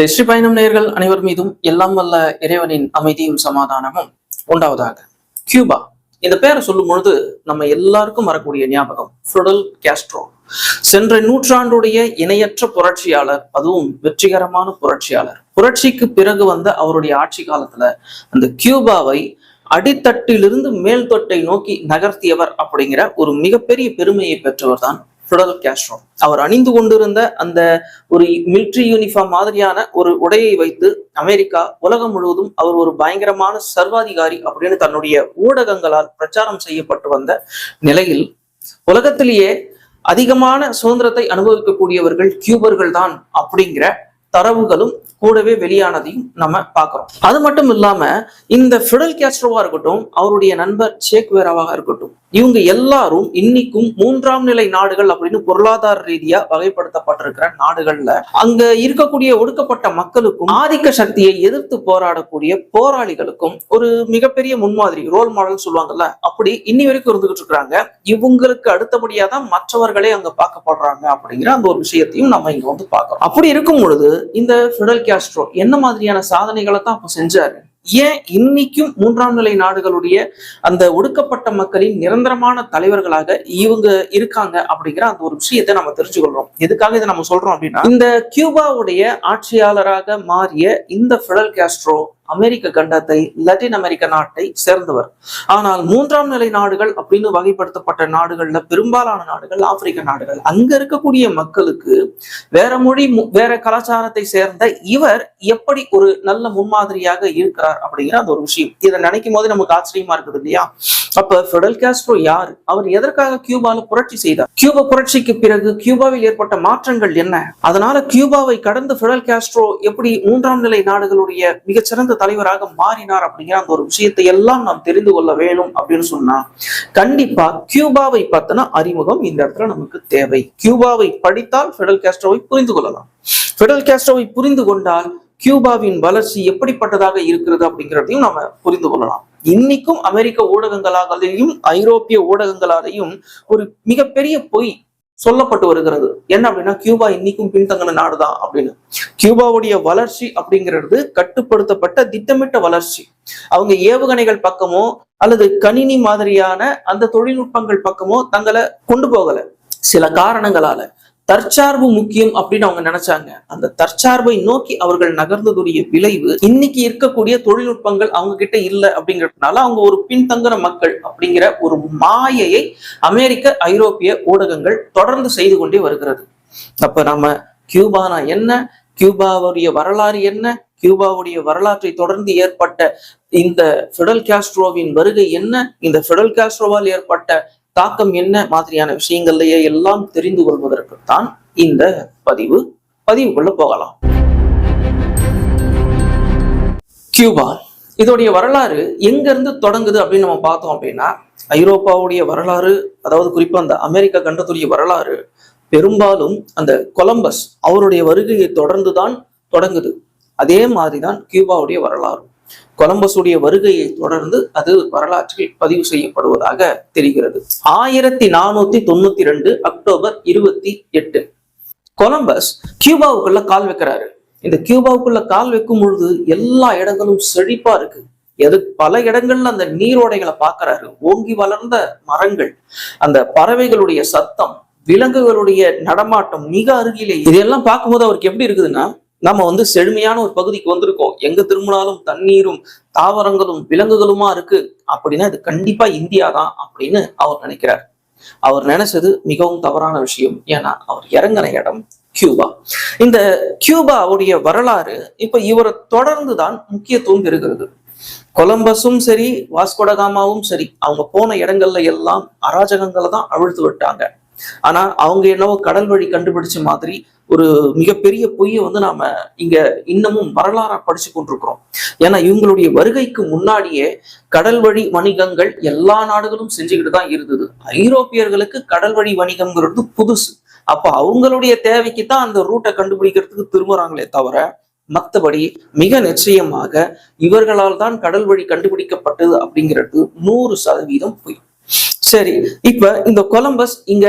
இந்த ஹிஸ்டரி பயணம் நேர்கள் அனைவர் மீதும் எல்லாம் வல்ல இறைவனின் அமைதியும் சமாதானமும் உண்டாவதாக. கியூபா இந்த பெயரை சொல்லும் பொழுது நம்ம எல்லாருக்கும் வரக்கூடிய ஞாபகம் ஃபுடல் கேஸ்ட்ரோ சென்ற நூற்றாண்டுடைய இணையற்ற புரட்சியாளர் அதுவும் வெற்றிகரமான புரட்சியாளர். புரட்சிக்கு பிறகு வந்த அவருடைய ஆட்சி காலத்துல அந்த கியூபாவை அடித்தட்டிலிருந்து மேல்தொட்டை நோக்கி நகர்த்தியவர் அப்படிங்கிற ஒரு மிகப்பெரிய பெருமையை பெற்றவர் தான் ஃபிடல் கேஸ்ட்ரோ அவர் அணிந்து கொண்டிருந்த அந்த ஒரு மிலிட்ரி யூனிஃபார்ம் மாதிரியான ஒரு உடையை வைத்து அமெரிக்கா உலகம் முழுவதும் அவர் ஒரு பயங்கரமான சர்வாதிகாரி அப்படின்னு தன்னுடைய ஊடகங்களால் பிரச்சாரம் செய்யப்பட்டு வந்த நிலையில் உலகத்திலேயே அதிகமான சுதந்திரத்தை அனுபவிக்கக்கூடியவர்கள் கியூபர்கள் தான் அப்படிங்கிற தரவுகளும் கூடவே வெளியானதையும் நம்ம பார்க்குறோம். அது மட்டும் இல்லாம இந்த ஃபிடல் கேஸ்ட்ரோவா இருக்கட்டும் அவருடைய நண்பர் சேக்வேராவாக இருக்கட்டும் இவங்க எல்லாரும் இன்னைக்கும் மூன்றாம் நிலை நாடுகள் அப்படின்னு பொருளாதார ரீதியா வகைப்படுத்தப்பட்டிருக்கிற நாடுகள்ல அங்க இருக்கக்கூடிய ஒடுக்கப்பட்ட மக்களுக்கும் ஆதிக்க சக்தியை எதிர்த்து போராடக்கூடிய போராளிகளுக்கும் ஒரு மிகப்பெரிய முன்மாதிரி ரோல் மாடல் சொல்லுவாங்கல்ல அப்படி இன்னி வரைக்கும் இருந்துகிட்டு இருக்கிறாங்க இவங்களுக்கு அடுத்தபடியா தான் மற்றவர்களே அங்க பார்க்கப்படுறாங்க அப்படிங்கிற அந்த ஒரு விஷயத்தையும் நம்ம இங்க வந்து பார்க்கறோம். அப்படி இருக்கும் பொழுது இந்த ஃபிடல் காஸ்ட்ரோ என்ன மாதிரியான சாதனைகளை தான் அப்ப செஞ்சாரு? ஏன் இன்னைக்கும் மூன்றாம் நிலை நாடுகளுடைய அந்த ஒடுக்கப்பட்ட மக்களின் நிரந்தரமான தலைவர்களாக இவங்க இருக்காங்க அப்படிங்கிற அந்த ஒரு விஷயத்தை நம்ம தெரிஞ்சுக்கொள்றோம். எதுக்காக இதை நம்ம சொல்றோம் அப்படின்னா இந்த கியூபாவுடைய ஆட்சியாளராக மாறிய இந்த ஃபிடல் கேஸ்ட்ரோ அமெரிக்க கண்டத்தை லட்டின் அமெரிக்க நாட்டை சேர்ந்தவர். ஆனால் மூன்றாம் நிலை நாடுகள் அப்படின்னு வகைப்படுத்தப்பட்ட நாடுகள்ல பெரும்பாலான நாடுகள் ஆப்பிரிக்க நாடுகள். அங்க இருக்கக்கூடிய மக்களுக்கு வேற மொழி வேற கலாச்சாரத்தை சேர்ந்த இவர் எப்படி ஒரு நல்ல முன்மாதிரியாக இருக்கிறார் அப்படிங்கிற அந்த ஒரு விஷயம். இதை நினைக்கும் போது நமக்கு ஆச்சரியமா இருக்குது இல்லையா? அப்ப ஃபெடல் காஸ்ட்ரோ யார்? அவர் எதற்காக கியூபால புரட்சி செய்தார்? கியூபா புரட்சிக்கு பிறகு கியூபாவில் ஏற்பட்ட மாற்றங்கள் என்ன? அதனால கியூபாவை கடந்து ஃபெடல் காஸ்ட்ரோ எப்படி மூன்றாம் நிலை நாடுகளுடைய மிகச்சிறந்த தலைவராக மாறினார் அப்படிங்கிற அந்த ஒரு விஷயத்தை எல்லாம் நாம் தெரிந்து கொள்ள வேணும் அப்படின்னு சொன்னா கண்டிப்பா கியூபாவை பார்த்தனா அறிமுகம் இந்த இடத்துல நமக்கு தேவை. கியூபாவை படித்தால் ஃபிடல் கேஸ்ட்ரோவை புரிந்து கொள்ளலாம். ஃபிடல் கேஸ்ட்ரோவை புரிந்து கொண்டால் கியூபாவின் வளர்ச்சி எப்படிப்பட்டதாக இருக்கிறது அப்படிங்கிறதையும் நாம புரிந்து கொள்ளலாம். இன்னைக்கும் அமெரிக்க ஊடகங்களாலையும் ஐரோப்பிய ஊடகங்களாலையும் ஒரு மிகப்பெரிய பொய் சொல்லப்பட்டு வருகிறது. என்ன அப்படின்னா கியூபா இன்னைக்கும் பின்தங்கின நாடுதான் அப்படின்னு. கியூபாவுடைய வளர்ச்சி அப்படிங்கிறது கட்டுப்படுத்தப்பட்ட திட்டமிட்ட வளர்ச்சி. அவங்க ஏவுகணைகள் பக்கமோ அல்லது கணினி மாதிரியான அந்த தொழில்நுட்பங்கள் பக்கமோ தங்களை கொண்டு போகல. சில காரணங்களால. தற்சார்பு முக்கியம் அப்படின்னு அவங்க நினைச்சாங்க. அந்த தற்சார்பை நோக்கி அவர்கள் நகர்ந்ததுடைய விளைவு இன்னைக்கு இருக்கக்கூடிய தொழில்நுட்பங்கள் அவங்க கிட்ட இல்லை அப்படிங்கிறதுனால அவங்க ஒரு பின்தங்கின மக்கள் அப்படிங்கிற ஒரு மாயையை அமெரிக்க ஐரோப்பிய ஊடகங்கள் தொடர்ந்து செய்து கொண்டே வருகிறது. அப்ப நம்ம கியூபானா என்ன? கியூபாவுடைய வரலாறு என்ன? கியூபாவுடைய வரலாற்றை தொடர்ந்து ஏற்பட்ட இந்த ஃபிடல் காஸ்ட்ரோவின் வருகை என்ன? இந்த ஃபெடல் காஸ்ட்ரோவால் ஏற்பட்ட தாக்கம் என்ன மாதிரியான விஷயங்கள்லயே எல்லாம் தெரிந்து கொள்வதற்குத்தான் இந்த பதிவு பதிவுக்குள்ள போகலாம். கியூபா இதோடைய வரலாறு எங்க இருந்து தொடங்குது அப்படின்னு நம்ம பார்த்தோம் அப்படின்னா ஐரோப்பாவுடைய வரலாறு அதாவது குறிப்பா அந்த அமெரிக்க கண்டத்துடைய வரலாறு பெரும்பாலும் அந்த கொலம்பஸ் அவருடைய வருகையை தொடர்ந்து தான் தொடங்குது. அதே மாதிரிதான் கியூபாவுடைய வரலாறு. கொலம்பஸுடைய வருகையை தொடர்ந்து அது வரலாற்றில் பதிவு செய்யப்படுவதாக தெரிகிறது. ஆயிரத்தி நானூத்தி தொண்ணூத்தி ரெண்டு அக்டோபர் இருபத்தி எட்டு. கொலம்பஸ் கியூபாவுக்குள்ள கால் வைக்கிறாரு. இந்த கியூபாவுக்குள்ள கால் வைக்கும் பொழுது எல்லா இடங்களும் செழிப்பா இருக்கு. எது பல இடங்கள்ல அந்த நீரோடைகளை பாக்குறாரு ஓங்கி வளர்ந்த மரங்கள் அந்த பறவைகளுடைய சத்தம் விலங்குகளுடைய நடமாட்டம் மிக அருகிலே. இதெல்லாம் பார்க்கும்போது அவருக்கு எப்படி இருக்குதுன்னா நம்ம வந்து செழுமையான ஒரு பகுதிக்கு வந்திருக்கோம். எங்க திரும்பினாலும் தண்ணீரும் தாவரங்களும் விலங்குகளுமா இருக்கு? அப்படின்னா இது கண்டிப்பா இந்தியா தான் அப்படின்னு அவர் நினைக்கிறார். அவர் நினைச்சது மிகவும் தவறான விஷயம். ஏன்னா அவர் இறங்கின இடம் கியூபா. இந்த கியூபாவுடைய வரலாறு இப்ப இவரை தொடர்ந்து தான் முக்கியத்துவம் பெறுகிறது. கொலம்பஸும் சரி வாஸ்கோடகாமாவும் சரி அவங்க போன இடங்கள்ல எல்லாம் அராஜகங்களை தான் அவிழ்த்து விட்டாங்க. ஆனா அவங்க என்னவோ கடல் வழி கண்டுபிடிச்ச மாதிரி ஒரு மிகப்பெரிய பொய்யை வந்து நாம இங்க இன்னமும் வரலாறா படிச்சு கொண்டிருக்கிறோம். ஏன்னா இவங்களுடைய வருகைக்கு முன்னாடியே கடல் வழி வணிகங்கள் எல்லா நாடுகளும் செஞ்சுக்கிட்டு தான் இருந்தது. ஐரோப்பியர்களுக்கு கடல் வழி வணிகம்ங்கிறது புதுசு. அப்ப அவங்களுடைய தேவைக்கு தான் அந்த ரூட்டை கண்டுபிடிக்கிறதுக்கு திரும்புறாங்களே தவிர மத்தபடி மிக நிச்சயமாக இவர்களால் தான் கடல் வழி கண்டுபிடிக்கப்பட்டது அப்படிங்கிறது நூறு சதவீதம் பொய். சரி இப்ப இந்த கொலம்பஸ் இங்க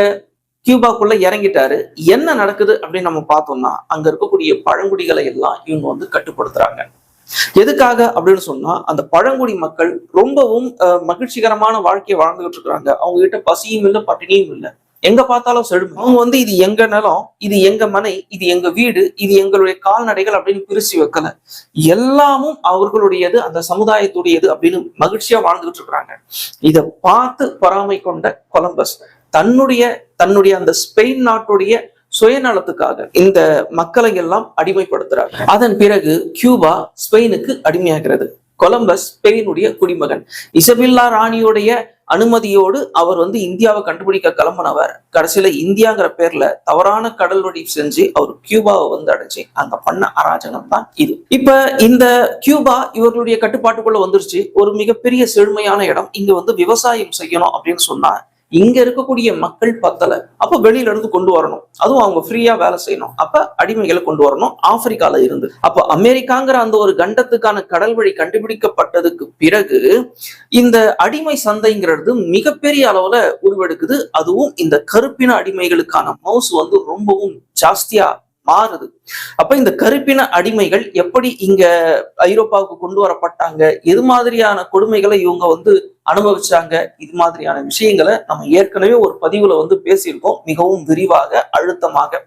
கியூபாக்குள்ள இறங்கிட்டாரு. என்ன நடக்குது அப்படின்னு நம்ம பார்த்தோம்னா அங்க இருக்கக்கூடிய பழங்குடிகளை எல்லாம் இவங்க வந்து கட்டுப்படுத்துறாங்க. எதுக்காக அப்படின்னு சொன்னா அந்த பழங்குடி மக்கள் ரொம்பவும் மகிழ்ச்சிகரமான வாழ்க்கையை வாழ்ந்துகிட்டு இருக்கிறாங்க. அவங்க கிட்ட பசியும் இல்லை பட்டினியும் இல்லை. எங்க பார்த்தாலும் செழுமை. அவங்க வந்து இது எங்க நிலம் இது எங்க மனை இது எங்க வீடு இது எங்களுடைய கால்நடைகள் அப்படின்னு பிரிச்சு வைக்கல. எல்லாமும் அவர்களுடையது அந்த சமுதாயத்துடையது அப்படின்னு மகிழ்ச்சியா வாழ்ந்துகிட்டு இருக்கிறாங்க. இதை பார்த்து பொறாமை கொண்ட கொலம்பஸ் தன்னுடைய தன்னுடைய அந்த ஸ்பெயின் நாட்டுடைய சுயநலத்துக்காக இந்த மக்களை எல்லாம் அடிமைப்படுத்துறார். அதன் பிறகு கியூபா ஸ்பெயினுக்கு அடிமையாகிறது. கொலம்பஸ் ஸ்பெயினுடைய குடிமகன். இசபில்லா ராணியுடைய அனுமதியோடு அவர் வந்து இந்தியாவை கண்டுபிடிக்க கிளம்பினவர். கடைசியில இந்தியாங்கிற பேர்ல தவறான கடல் வழி செஞ்சு அவர் கியூபாவை வந்து அடைச்சு அங்க பண்ண அராஜகம் தான் இது. இப்ப இந்த கியூபா இவர்களுடைய கட்டுப்பாட்டுக்குள்ள வந்துருச்சு. ஒரு மிகப்பெரிய செழுமையான இடம். இங்க வந்து விவசாயம் செய்யணும் அப்படின்னு சொன்னா இங்க இருக்கக்கூடிய மக்கள் பத்தல. அப்ப வெளியில இருந்து கொண்டு வரணும். அதுவும் அவங்க ஃப்ரீயா வேலை செய்யணும். அப்ப அடிமைகளை கொண்டு வரணும். ஆப்பிரிக்கால இருந்து. அப்ப அமெரிக்காங்கிற அந்த ஒரு கண்டத்துக்கான கடல் வழி கண்டுபிடிக்கப்பட்டதுக்கு பிறகு இந்த அடிமை சந்தைங்கிறது மிகப்பெரிய அளவுல உருவெடுக்குது. அதுவும் இந்த கருப்பின அடிமைகளுக்கான மவுஸ் வந்து ரொம்பவும் ஜாஸ்தியா மாறுது. அப்ப இந்த கருப்பின அடிமைகள் எப்படி இங்க ஐரோப்பாவுக்கு கொண்டு வரப்பட்டாங்க? எது மாதிரியான கொடுமைகளை இவங்க வந்து அனுபவிச்சாங்க. இது மாதிரியான விஷயங்களை நம்ம ஏற்கனவே ஒரு பதிவுல வந்து பேசியிருக்கோம். மிகவும் விரிவாக அழுத்தமாக.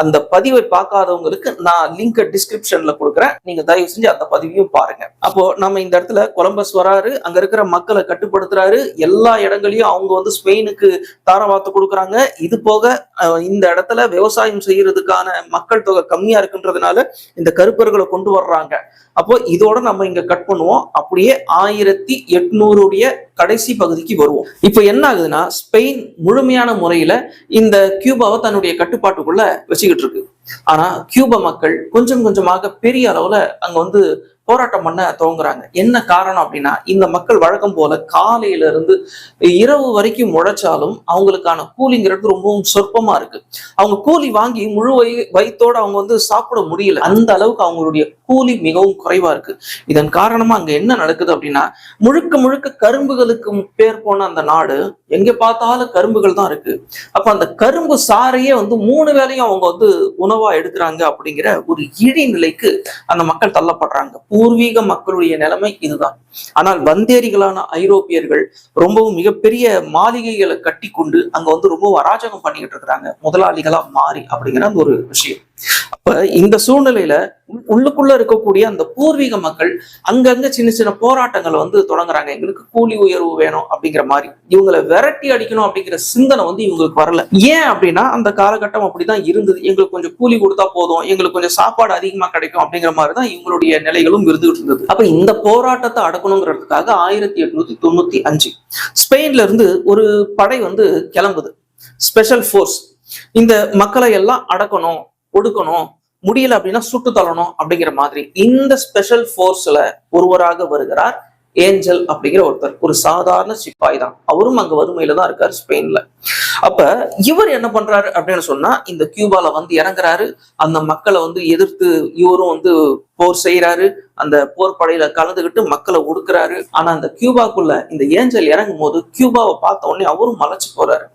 அந்த பதிவை பார்க்காதவங்களுக்கு நான் லிங்க் டிஸ்கிரிப்ஷன்ல கொடுக்குறேன். நீங்க தயவு செஞ்சு அந்த பதிவையும் பாருங்க. அப்போ நம்ம இந்த இடத்துல கொலம்பஸ் வராரு. அங்க இருக்கிற மக்களை கட்டுப்படுத்துறாரு. எல்லா இடங்களையும் அவங்க வந்து ஸ்பெயினுக்கு தாரவாத்து கொடுக்குறாங்க. இது போக இந்த இடத்துல விவசாயம் செய்யறதுக்கான மக்கள் தொகை கம்மியா இருக்குன்றதுனால இந்த கருப்பர்களை கொண்டு வர்றாங்க. அப்போ இதோட நம்ம இங்க கட் பண்ணுவோம். அப்படியே ஆயிரத்தி எட்நூறுடைய கடைசி பகுதிக்கு வருவோம். இப்போ என்ன ஆகுதுன்னா ஸ்பெயின் முழுமையான முறையில இந்த கியூபாவை தன்னுடைய கட்டுப்பாட்டுக்குள்ள வச்சுக்கிட்டு இருக்கு. ஆனா கியூபா மக்கள் கொஞ்சம் கொஞ்சமாக பெரிய அளவுல அங்க வந்து போராட்டம் பண்ண துவங்குறாங்க. என்ன காரணம் அப்படின்னா இந்த மக்கள் வழக்கம் போல காலையில இருந்து இரவு வரைக்கும் முளைச்சாலும் அவங்களுக்கான கூலிங்கிறது ரொம்பவும் சொற்பமா இருக்கு. அவங்க கூலி வாங்கி முழு வய வயிற்றோட அவங்க வந்து சாப்பிட முடியல. அந்த அளவுக்கு அவங்களுடைய கூலி மிகவும் குறைவா இருக்கு. இதன் காரணமா அங்க என்ன நடக்குது அப்படின்னா முழுக்க முழுக்க கரும்புகளுக்கு பேர் போன அந்த நாடு எங்க பார்த்தாலும் கரும்புகள் தான் இருக்கு. அப்ப அந்த கரும்பு சாரையே வந்து மூணு வேளையும் அவங்க வந்து உணவா எடுக்கிறாங்க அப்படிங்கிற ஒரு இழி நிலைக்கு அந்த மக்கள் தள்ளப்படுறாங்க. பூர்வீக மக்களுடைய நிலைமை இதுதான். ஆனால் வந்தேரிகளான ஐரோப்பியர்கள் ரொம்பவும் மிகப்பெரிய மாளிகைகளை கட்டி கொண்டு அங்க வந்து ரொம்ப அராஜகம் பண்ணிக்கிட்டு இருக்கிறாங்க. முதலாளிகளா மாறி அப்படிங்கிற ஒரு விஷயம். அப்ப இந்த சூழ்நிலையில உள்ளுக்குள்ள இருக்கக்கூடிய அந்த பூர்வீக மக்கள் அங்கங்க சின்ன சின்ன போராட்டங்களை வந்து தொடங்குறாங்க. எங்களுக்கு கூலி உயர்வு வேணும் அப்படிங்கிற மாதிரி. இவங்களை விரட்டி அடிக்கணும் அப்படிங்கிற சிந்தனை வந்து இவங்களுக்கு வரல. ஏன் அப்படின்னா அந்த காலகட்டம் அப்படிதான் இருந்தது. எங்களுக்கு கொஞ்சம் கூலி கொடுத்தா போதும். எங்களுக்கு கொஞ்சம் சாப்பாடு அதிகமா கிடைக்கும் அப்படிங்கிற மாதிரி தான் இவங்களுடைய நிலைகளும் இருந்துகிட்டு இருந்தது. அப்ப இந்த போராட்டத்தை அடக்கணுங்கிறதுக்காக ஆயிரத்தி எட்நூத்தி தொண்ணூத்தி அஞ்சு ஸ்பெயின்ல இருந்து ஒரு படை வந்து கிளம்புது. Special force. இந்த மக்களை எல்லாம் அடக்கணும். ஒடுக்கணும் முடியல அப்படின்னா சுட்டு தள்ளணும் அப்படிங்கிற மாதிரி இந்த ஸ்பெஷல் ஃபோர்ஸ்ல ஒருவராக வருகிறார் ஏஞ்சல் அப்படிங்கிற ஒருத்தர். ஒரு சாதாரண சிப்பாய் தான். அவரும் அங்க வறுமையில தான் இருக்காரு ஸ்பெயின்ல. அப்ப இவர் என்ன பண்றாரு அப்படின்னு சொன்னா இந்த கியூபால வந்து இறங்குறாரு. அந்த மக்களை வந்து எதிர்த்து இவரும் வந்து போர் செய்யறாரு அந்த போர் படையில கலந்துகிட்டு மக்களை ஒடுக்குறாரு. ஆனா அந்த கியூபாக்குள்ள இந்த ஏஞ்சல் இறங்கும் போது கியூபாவை பார்த்த உடனே அவரும் மலைச்சு போறாரு.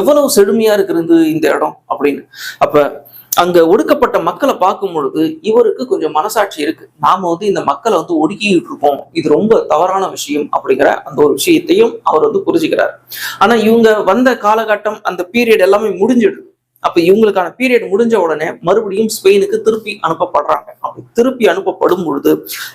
எவ்வளவு செழுமையா இருக்கிறது இந்த இடம் அப்படின்னு. அப்ப அங்க ஒடுக்கப்பட்ட மக்களை பார்க்கும் பொழுது இவருக்கு கொஞ்சம் மனசாட்சி இருக்கு. நாம வந்து இந்த மக்களை வந்து ஒடுக்கிட்டு இருக்கோம். இது ரொம்ப தவறான விஷயம் அப்படிங்கிற அந்த ஒரு விஷயத்தையும் அவர் வந்து புரிஞ்சுக்கிறார். ஆனா இவங்க வந்த காலகட்டம் அந்த பீரியட் எல்லாமே முடிஞ்சிடுது. அப்ப இவங்களுக்கான பீரியட் முடிஞ்ச உடனே மறுபடியும் ஸ்பெயினுக்கு திருப்பி அனுப்பப்படுறாங்க. அப்படி திருப்பி அனுப்பப்படும் பொழுது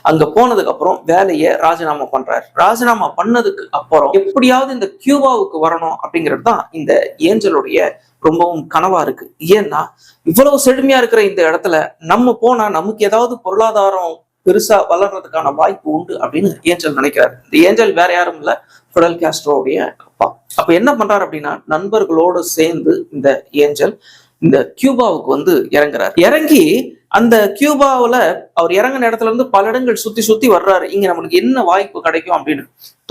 அங்க போனதுக்கு அப்புறம் வேலையை ராஜினாமா பண்றாரு. ராஜினாமா பண்ணதுக்கு அப்புறம் எப்படியாவது இந்த கியூபாவுக்கு வரணும் அப்படிங்கிறது தான் இந்த ஏஞ்சலுடைய ரொம்பவும் கனவா இருக்கு. ஏன்னா இவ்வளவு செழுமையா இருக்கிற இந்த இடத்துல நம்ம போனா நமக்கு ஏதாவது பொருளாதாரம் பெருசா வளர்றதுக்கான வாய்ப்பு உண்டு அப்படின்னு ஏஞ்சல் நினைக்கிறாரு. இந்த ஏஞ்சல் வேற யாரும் இல்ல. ஃபுடல் காஸ்ட்ரோவுடைய அப்பா. அப்ப என்ன பண்றாரு அப்படின்னா நண்பர்களோடு சேர்ந்து இந்த ஏஞ்சல் இந்த கியூபாவுக்கு வந்து இறங்குறாரு. இறங்கி அந்த கியூபாவுல அவர் இறங்கின இடத்துல இருந்து பல இடங்கள் சுத்தி சுத்தி வர்றாரு. இங்க நம்மளுக்கு என்ன வாய்ப்பு கிடைக்கும் அப்படின்னு.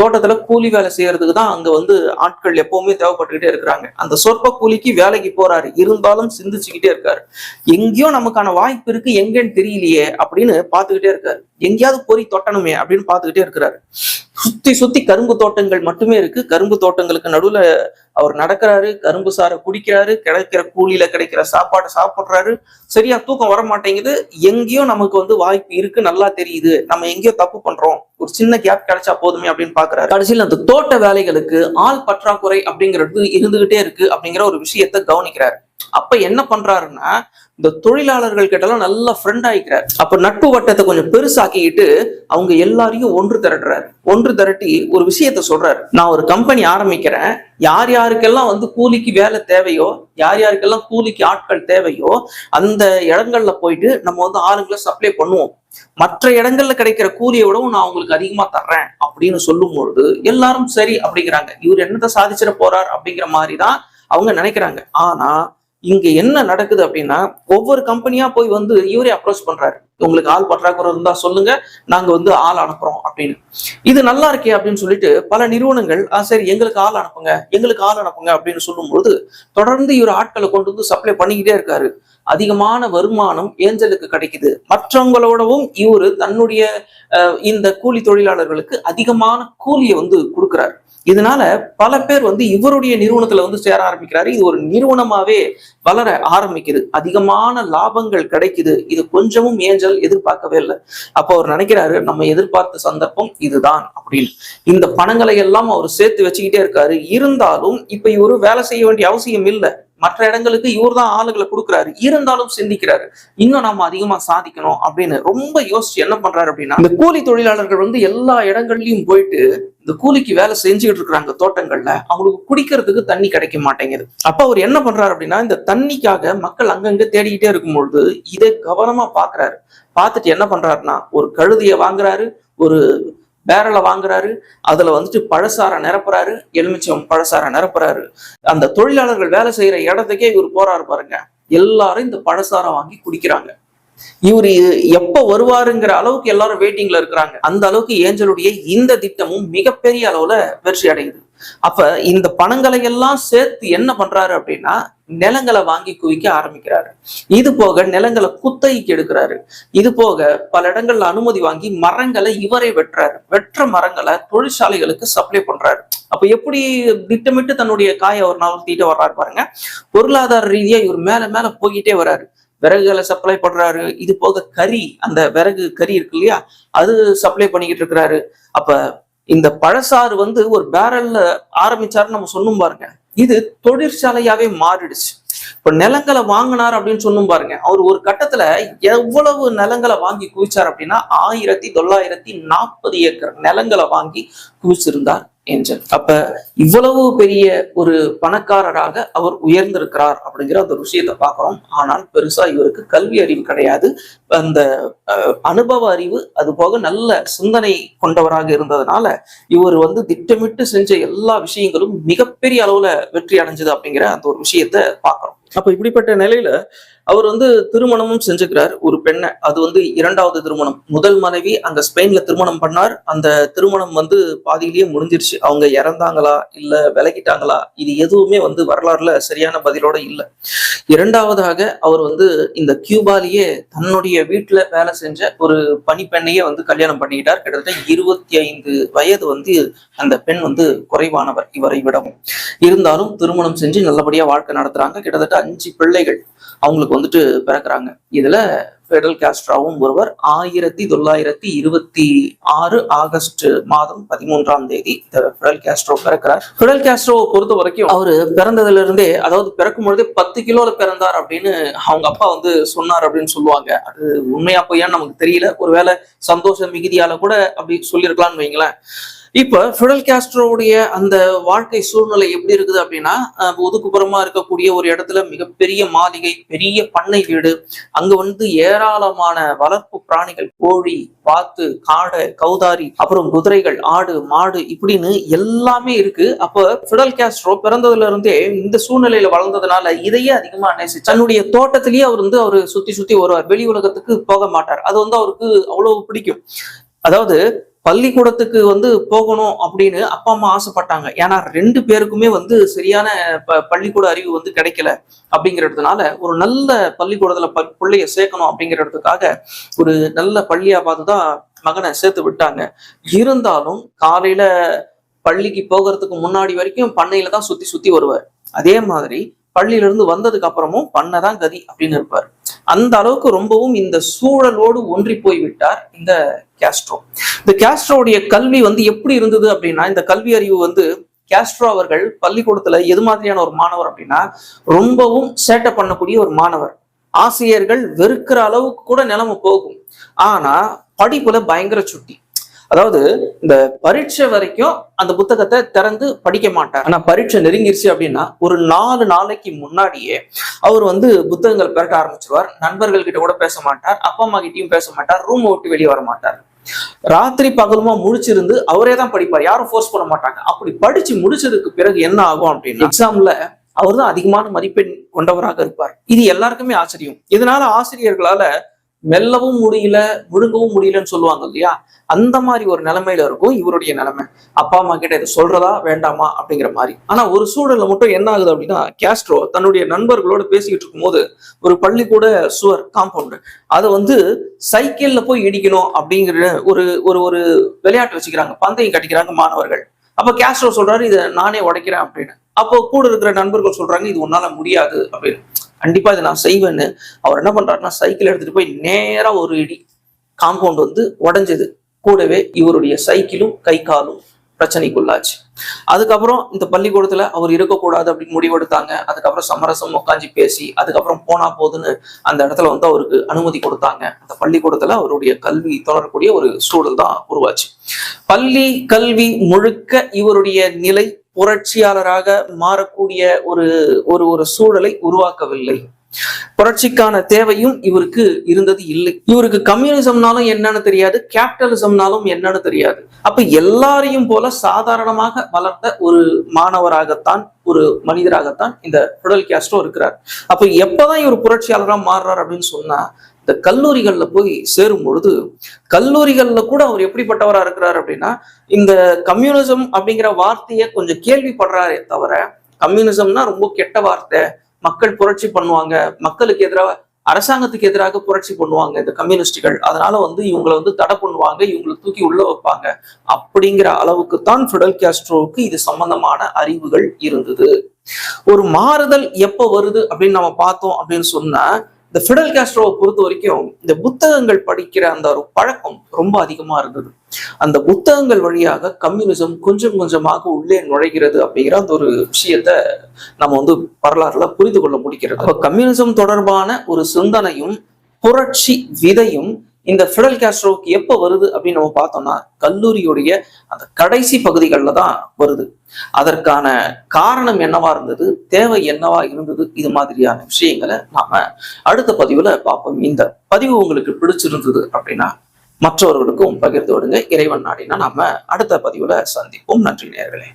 தோட்டத்துல கூலி வேலை செய்யறதுக்கு தான் அங்க வந்து ஆட்கள் எப்பவுமே தேவைப்பட்டுக்கிட்டே இருக்கிறாங்க. அந்த சொற்ப கூலிக்கு வேலைக்கு போறாரு. இருந்தாலும் சிந்திச்சுக்கிட்டே இருக்காரு. எங்கேயோ நமக்கான வாய்ப்பு இருக்கு எங்கன்னு தெரியலையே அப்படின்னு பாத்துக்கிட்டே இருக்காரு. எங்கேயாவது பொறி தொட்டணுமே அப்படின்னு பாத்துக்கிட்டே இருக்கிறாரு. சுத்தி சுத்தி கரும்பு தோட்டங்கள் மட்டுமே இருக்கு. கரும்பு தோட்டங்களுக்கு நடுவுல அவர் நடக்கிறாரு கரும்பு சாறை குடிக்கிறாரு கிடைக்கிற கூலியில கிடைக்கிற சாப்பாடு சாப்பிட்றாரு. சரியா தூக்கம் வர மாட்டேங்குது எங்கேயோ நமக்கு வந்து வாய்ப்பு இருக்கு நல்லா தெரியுது. நம்ம எங்கேயோ தப்பு பண்றோம். ஒரு சின்ன கேப் கிடைச்சா போதுமே அப்படின்னு பாக்குறாரு. கடைசியில் அந்த தோட்ட வேலைகளுக்கு ஆள் பற்றாக்குறை அப்படிங்கிறது இருந்துகிட்டே இருக்கு அப்படிங்கிற ஒரு விஷயத்த கவனிக்கிறாரு. அப்ப என்ன பண்றாருன்னா இந்த தொழிலாளர்கள் கிட்டலாம் நல்லா ஃப்ரெண்ட் ஆகிக்கிறார் அப்ப நட்பு வட்டத்தை கொஞ்சம் பெருசாக்கிக்கிட்டு அவங்க எல்லாரையும் ஒன்று திரட்டுறாரு. ஒன்று திரட்டி ஒரு விஷயத்த சொல்றாரு. நான் ஒரு கம்பெனி ஆரம்பிக்கிறேன். யார் யாருக்கெல்லாம் வந்து கூலிக்கு வேலை தேவையோ யார் யாருக்கெல்லாம் கூலிக்கு ஆட்கள் தேவையோ அந்த இடங்கள்ல போயிட்டு நம்ம வந்து ஆளுங்களை சப்ளை பண்ணுவோம். மற்ற இடங்கள்ல கிடைக்கிற கூலியை விடவும் நான் உங்களுக்கு அதிகமா தர்றேன் அப்படின்னு சொல்லும் பொழுது எல்லாரும் சரி அப்படிங்கிறாங்க. இவர் என்னத்தை சாதிச்சிட போறார் அப்படிங்கிற மாதிரி தான் அவங்க நினைக்கிறாங்க. ஆனா இங்க என்ன நடக்குது அப்படின்னா ஒவ்வொரு கம்பெனியா போய் வந்து இவரே அப்ரோச் பண்றாரு. உங்களுக்கு ஆள் பற்றாக்குறை இருந்தா சொல்லுங்க நாங்க வந்து ஆள் அனுப்புறோம் அப்படின்னு. இது நல்லா இருக்கே அப்படின்னு சொல்லிட்டு பல நிறுவனங்கள் சரி எங்களுக்கு ஆள் அனுப்புங்க எங்களுக்கு ஆள் அனுப்புங்க அப்படின்னு சொல்லும்பொழுது தொடர்ந்து இவர் ஆட்களை கொண்டு வந்து சப்ளை பண்ணிக்கிட்டே இருக்காரு. அதிகமான வருமானம் ஏஞ்சலுக்கு கிடைக்குது. மற்றவங்களோடவும் இவரு தன்னுடைய அஹ், இந்த கூலி தொழிலாளர்களுக்கு அதிகமான கூலியை வந்து கொடுக்குறாரு. இதனால பல பேர் வந்து இவருடைய நிறுவனத்துல வந்து சேர ஆரம்பிக்கிறாரு. இது ஒரு நிறுவனமாவே வளர ஆரம்பிக்குது. அதிகமான லாபங்கள் கிடைக்குது. இது கொஞ்சமும் ஏஞ்சல் எதிர்பார்க்கவே இல்லை. அப்போ அவர் நினைக்கிறாரு நம்ம எதிர்பார்த்த சந்தர்ப்பம் இதுதான் அப்படின்னு. இந்த பணங்களை எல்லாம் அவர் சேர்த்து வச்சுக்கிட்டே இருக்காரு. இருந்தாலும் இப்ப இவரு வேலை செய்ய வேண்டிய அவசியம் இல்லை. மற்ற இடங்களுக்கு இவர் தான் ஆளுகளை கொடுக்குறாரு. இருந்தாலும் சிந்திக்கிறாரு. இன்னும் நாம அதிகமா சாதிக்கணும் அப்படின்னு ரொம்ப யோசிச்சு என்ன பண்றாரு அப்படின்னா இந்த கூலி தொழிலாளர்கள் வந்து எல்லா இடங்கள்லயும் போயிட்டு இந்த கூலிக்கு வேலை செஞ்சுக்கிட்டு இருக்கிறாங்க தோட்டங்கள்ல. அவங்களுக்கு குடிக்கிறதுக்கு தண்ணி கிடைக்க மாட்டேங்குது. அப்ப அவர் என்ன பண்றாரு அப்படின்னா இந்த தண்ணிக்காக மக்கள் அங்கங்க தேடிக்கிட்டே இருக்கும் பொழுது இதை கவனமா பாக்குறாரு. பார்த்துட்டு என்ன பண்றாருன்னா ஒரு கழுதியை வாங்குறாரு ஒரு பேரலை வாங்குறாரு. அதுல வந்துட்டு பழசார நிரப்புறாரு. எலுமிச்சம் பழசார நிரப்புறாரு. அந்த தொழிலாளர்கள் வேலை செய்யற இடத்துக்கே இவர் போறாரு பாருங்க. எல்லாரும் இந்த பழசார வாங்கி குடிக்கிறாங்க. இவர் எப்ப வருவாருங்கிற அளவுக்கு எல்லாரும் வெயிட்டிங்ல இருக்கிறாங்க. அந்த அளவுக்கு ஏஞ்சலுடைய இந்த திட்டமும் மிகப்பெரிய அளவுல வெற்றி அடையுது. அப்ப இந்த பணங்களை எல்லாம் சேர்த்து என்ன பண்றாரு அப்படின்னா நிலங்களை வாங்கி குவிக்க ஆரம்பிக்கிறாரு. இது போக நிலங்களை குத்தகைக்கு எடுக்கிறாரு. இது போக பல இடங்கள்ல அனுமதி வாங்கி மரங்களை இவரே வெட்டுறாரு. வெற்ற மரங்களை தொழிற்சாலைகளுக்கு சப்ளை பண்றாரு. அப்ப எப்படி திட்டமிட்டு தன்னுடைய காயை நாள் தீட்ட வர்றாரு பாருங்க. பொருளாதார ரீதியா இவர் மேல மேல போய்கிட்டே வர்றாரு. விறகுகளை சப்ளை பண்றாரு. இது போக கறி அந்த விறகு கறி இருக்கு இல்லையா? அது சப்ளை பண்ணிக்கிட்டு இருக்கிறாரு. அப்ப இந்த பழசாறு வந்து ஒரு பேரல்ல ஆரம்பிச்சாருன்னு நம்ம சொன்னும் பாருங்க. இது தொழிற்சாலையாவே மாறிடுச்சு. இப்ப நிலங்களை வாங்கினார் அப்படின்னு சொன்னும் பாருங்க. அவர் ஒரு கட்டத்துல எவ்வளவு நிலங்களை வாங்கி குவிச்சார் அப்படின்னா ஆயிரத்தி தொள்ளாயிரத்தி நாற்பது ஏக்கர் நிலங்களை வாங்கி குவிச்சிருந்தார். ஏஞ்சல் அப்ப இவ்வளவு பெரிய ஒரு பணக்காரராக அவர் உயர்ந்திருக்கிறார் அப்படிங்கிற அந்த விஷயத்தை பார்க்கிறோம். ஆனால் பெருசா இவருக்கு கல்வி அறிவு கிடையாது. அந்த அஹ், அனுபவ அறிவு அது போக நல்ல சிந்தனை கொண்டவராக இருந்ததுனால இவர் வந்து திட்டமிட்டு செஞ்ச எல்லா விஷயங்களும் மிகப்பெரிய அளவுல வெற்றி அடைஞ்சது அப்படிங்கிற அந்த ஒரு விஷயத்த பார்க்கிறோம். அப்ப இப்படிப்பட்ட நிலையில அவர் வந்து திருமணமும் செஞ்சுக்கிறார். ஒரு பெண்ணை அது வந்து இரண்டாவது திருமணம். முதல் மனைவி அங்க ஸ்பெயின்ல திருமணம் பண்ணார். அந்த திருமணம் வந்து பாதியிலேயே முடிஞ்சிருச்சு. அவங்க இறந்தாங்களா இல்ல விலகிட்டாங்களா? இது எதுவுமே வந்து வரலாறுல சரியான பதிலோட இல்லை. இரண்டாவதாக அவர் வந்து இந்த கியூபாலேயே தன்னுடைய வீட்டுல வேலை செஞ்ச ஒரு பணிப்பெண்ணையே வந்து கல்யாணம் பண்ணிக்கிட்டார் கிட்டத்தட்ட இருபத்தி ஐந்து வயது வந்து அந்த பெண் வந்து குறைவானவர் இவரை விடவும். இருந்தாலும் திருமணம் செஞ்சு நல்லபடியா வாழ்க்கை நடத்துறாங்க. கிட்டத்தட்ட அஞ்சு பிள்ளைகள் அவங்களுக்கு வந்துட்டு பிறக்குறாங்க. இதுல ஃபெடல் காஸ்ட்ராவும் ஒருவர் ஆயிரத்தி தொள்ளாயிரத்தி இருபத்தி ஆறு ஆகஸ்ட் மாதம் பதிமூன்றாம் தேதி இந்த ஃபெடல் காஸ்ட்ரோ பிறக்கிறார். ஃபெடல் காஸ்ட்ரோவை பொறுத்த வரைக்கும் அவர் பிறந்ததுல இருந்தே அதாவது பிறக்கும் பொழுதே பத்து கிலோல பிறந்தார் அப்படின்னு அவங்க அப்பா வந்து சொன்னார் அப்படின்னு சொல்லுவாங்க. அது உண்மையா பொய்யான்னு நமக்கு தெரியல. ஒருவேளை சந்தோஷ மிகுதியால கூட அப்படி சொல்லியிருக்கலாம்னு வைங்களேன். இப்ப ஃபிடல் கேஸ்ட்ரோவுடைய அந்த வாழ்க்கை சூழ்நிலை எப்படி இருக்குது அப்படின்னா ஒதுக்குப்புறமா இருக்கக்கூடிய ஒரு இடத்துல மிகப்பெரிய மாளிகை பெரிய பண்ணை வீடு அங்க வந்து ஏராளமான வளர்ப்பு பிராணிகள் கோழி வாத்து காடை கௌதாரி அப்புறம் குதிரைகள் ஆடு மாடு இப்படின்னு எல்லாமே இருக்கு. அப்ப ஃபிடல் கேஸ்ட்ரோ பிறந்ததுல இருந்தே இந்த சூழ்நிலையில வளர்ந்ததுனால இதையே அதிகமா நேசிச்சு தன்னுடைய தோட்டத்திலேயே அவர் வந்து அவர் சுத்தி சுத்தி வருவார். வெளி உலகத்துக்கு போக மாட்டார். அது வந்து அவருக்கு அவ்வளவு பிடிக்கும். அதாவது பள்ளிக்கூடத்துக்கு வந்து போகணும் அப்படின்னு அப்பா அம்மா ஆசைப்பட்டாங்க. ஏன்னா ரெண்டு பேருக்குமே வந்து சரியான ப பள்ளிக்கூட அறிவு வந்து கிடைக்கல அப்படிங்கிறதுனால ஒரு நல்ல பள்ளிக்கூடத்துல ப பிள்ளைய சேர்க்கணும் அப்படிங்கிறதுக்காக ஒரு நல்ல பள்ளியா பார்த்து தான் மகனை சேர்த்து விட்டாங்க. இருந்தாலும் காலையில பள்ளிக்கு போகிறதுக்கு முன்னாடி வரைக்கும் பண்ணையில தான் சுத்தி சுத்தி வருவார். அதே மாதிரி பள்ளியில இருந்து வந்ததுக்கு அப்புறமும் பண்ணை தான் கதி அப்படின்னு இருப்பார். அந்த அளவுக்கு ரொம்பவும் இந்த சூழலோடு ஒன்றி போய் விட்டார் இந்த கேஸ்ட்ரோ இந்த கேஸ்ட்ரோவுடைய கல்வி வந்து எப்படி இருந்தது அப்படின்னா இந்த கல்வி அறிவு வந்து கேஸ்ட்ரோ அவர்கள் பள்ளிக்கூடத்துல எது மாதிரியான ஒரு மாணவர் அப்படின்னா ரொம்பவும் சேட்டை பண்ணக்கூடிய ஒரு மாணவர். ஆசிரியர்கள் வெறுக்கிற அளவுக்கு கூட நிலைமை போகும். ஆனா படிப்புல பயங்கர சுட்டி. அதாவது இந்த பரீட்சை வரைக்கும் அந்த புத்தகத்தை திறந்து படிக்க மாட்டார். ஆனா பரீட்சை நெருங்கிருச்சு அப்படின்னா ஒரு நாலு நாளைக்கு முன்னாடியே அவர் வந்து புத்தகங்கள் பெறட்ட ஆரம்பிச்சிருவார். நண்பர்கள் கிட்ட கூட பேச மாட்டார். அப்பா அம்மா கிட்டயும் பேச மாட்டார். ரூம் விட்டு வெளியே வர மாட்டார். ராத்திரி பகலுமா முடிச்சிருந்து அவரே தான் படிப்பார். யாரும் ஃபோர்ஸ் பண்ண மாட்டாங்க. அப்படி படிச்சு முடிச்சதுக்கு பிறகு என்ன ஆகும் அப்படின்னா எக்ஸாம்ல அவர் தான் அதிகமான மதிப்பெண் கொண்டவராக இருப்பார். இது எல்லாருக்குமே ஆச்சரியம். இதனால ஆசிரியர்களால மெல்லவும் முடியல முழுங்கவும் முடியலன்னு சொல்லுவாங்க இல்லையா? அந்த மாதிரி ஒரு நிலைமையில இருக்கும் இவருடைய நிலைமை. அப்பா அம்மா கிட்ட இதை சொல்றதா வேண்டாமா? அப்படிங்கிற மாதிரி. ஆனா ஒரு சூழல்ல மட்டும் என்ன ஆகுது அப்படின்னா கேஸ்ட்ரோ தன்னுடைய நண்பர்களோட பேசிக்கிட்டு இருக்கும்போது ஒரு பள்ளிக்கூட சுவர் காம்பவுண்டு அதை வந்து சைக்கிள்ல போய் இடிக்கணும் அப்படிங்கிற ஒரு ஒரு ஒரு விளையாட்டு வச்சுக்கிறாங்க. பந்தயம் கட்டிக்கிறாங்க மாணவர்கள். அப்ப கேஸ்ட்ரோ சொல்றாரு இதை நானே உடைக்கிறேன் அப்படின்னு. அப்போ கூட இருக்கிற நண்பர்கள் சொல்றாங்க இது உன்னால முடியாது அப்படின்னு. கண்டிப்பா இதை நான் செய்வேன்னு அவர் என்ன பண்றாருன்னா சைக்கிள் எடுத்துட்டு போய் நேரா ஒரு இடி காம்பவுண்ட் வந்து உடஞ்சது. கூடவே இவருடைய சைக்கிளும் கை காலும் பிரச்சனைக்குள்ளாச்சு. அதுக்கப்புறம் இந்த பள்ளிக்கூடத்துல அவர் இருக்கக்கூடாது அப்படின்னு முடிவெடுத்தாங்க. அதுக்கப்புறம் சமரசம் உட்காந்து பேசி அதுக்கப்புறம் போனா போதுன்னு அந்த இடத்துல வந்து அவருக்கு அனுமதி கொடுத்தாங்க. அந்த பள்ளிக்கூடத்துல அவருடைய கல்வி தொடரக்கூடிய ஒரு சூழல் தான் உருவாச்சு. பள்ளி கல்வி முழுக்க இவருடைய நிலை புரட்சியாளராக மாறக்கூடிய ஒரு ஒரு ஒரு சூழலை உருவாக்கவில்லை. புரட்சிக்கான தேவையும் இவருக்கு இருந்தது இல்லை. இவருக்கு கம்யூனிசம்னாலும் என்னன்னு தெரியாது கேபிட்டலிசம்னாலும் என்னன்னு தெரியாது. அப்ப எல்லாரையும் போல சாதாரணமாக வளர்ந்த ஒரு மாணவராகத்தான் ஒரு மனிதராகத்தான் இந்த ஃபுடல் கேஸ்ட்ரோ இருக்கிறார். அப்ப எப்பதான் இவர் புரட்சியாளராக மாறுறார் அப்படின்னு சொன்னா இந்த கல்லூரிகள்ல போய் சேரும் பொழுது கல்லூரிகள்ல கூட அவர் எப்படிப்பட்டவரா இருக்கிறார் அப்படின்னா இந்த கம்யூனிசம் அப்படிங்கிற வார்த்தையை கொஞ்சம் கேள்விப்படுறாரே தவிர கம்யூனிசம்னா ரொம்ப கெட்ட வார்த்தை. மக்கள் புரட்சி பண்ணுவாங்க. மக்களுக்கு எதிராக அரசாங்கத்துக்கு எதிராக புரட்சி பண்ணுவாங்க இந்த கம்யூனிஸ்டுகள். அதனால வந்து இவங்களை வந்து தடை பண்ணுவாங்க இவங்களை தூக்கி உள்ள வைப்பாங்க. அப்படிங்கிற அளவுக்கு தான் ஃபிடல் கேஸ்ட்ரோவுக்கு இது சம்பந்தமான அறிவுகள் இருந்தது. ஒரு மாறுதல் எப்ப வருது அப்படின்னு நம்ம பார்த்தோம் அப்படின்னு சொன்னா இந்த ஃபிடல் கேஸ்ட்ரோவை பொறுத்த வரைக்கும் இந்த புத்தகங்கள் படிக்கிற அந்த ஒரு பழக்கம் ரொம்ப அதிகமா இருந்தது. அந்த புத்தகங்கள் வழியாக கம்யூனிசம் கொஞ்சம் கொஞ்சமாக உள்ளே நுழைகிறது அப்படிங்கிற அந்த ஒரு விஷயத்த நம்ம வந்து வரலாறுல புரிந்து கொள்ள முடிக்கிறது அப்போ கம்யூனிசம் தொடர்பான ஒரு சிந்தனையும் புரட்சி விதையும் இந்த ஃபிடல் கேஸ்ட்ரோவுக்கு எப்போ வருது அப்படின்னு நம்ம பார்த்தோம்னா கல்லூரியுடைய அந்த கடைசி பகுதிகளில் தான் வருது. அதற்கான காரணம் என்னவா இருந்தது தேவை என்னவா இருந்தது இது மாதிரியான விஷயங்களை நாம அடுத்த பதிவுல பார்ப்போம். இந்த பதிவு உங்களுக்கு பிடிச்சிருந்தது அப்படின்னா மற்றவர்களுக்கும் பகிர்ந்து விடுங்க. இறைவன் நாடினா நாம அடுத்த பதிவுல சந்திப்போம். நன்றி நேர்களே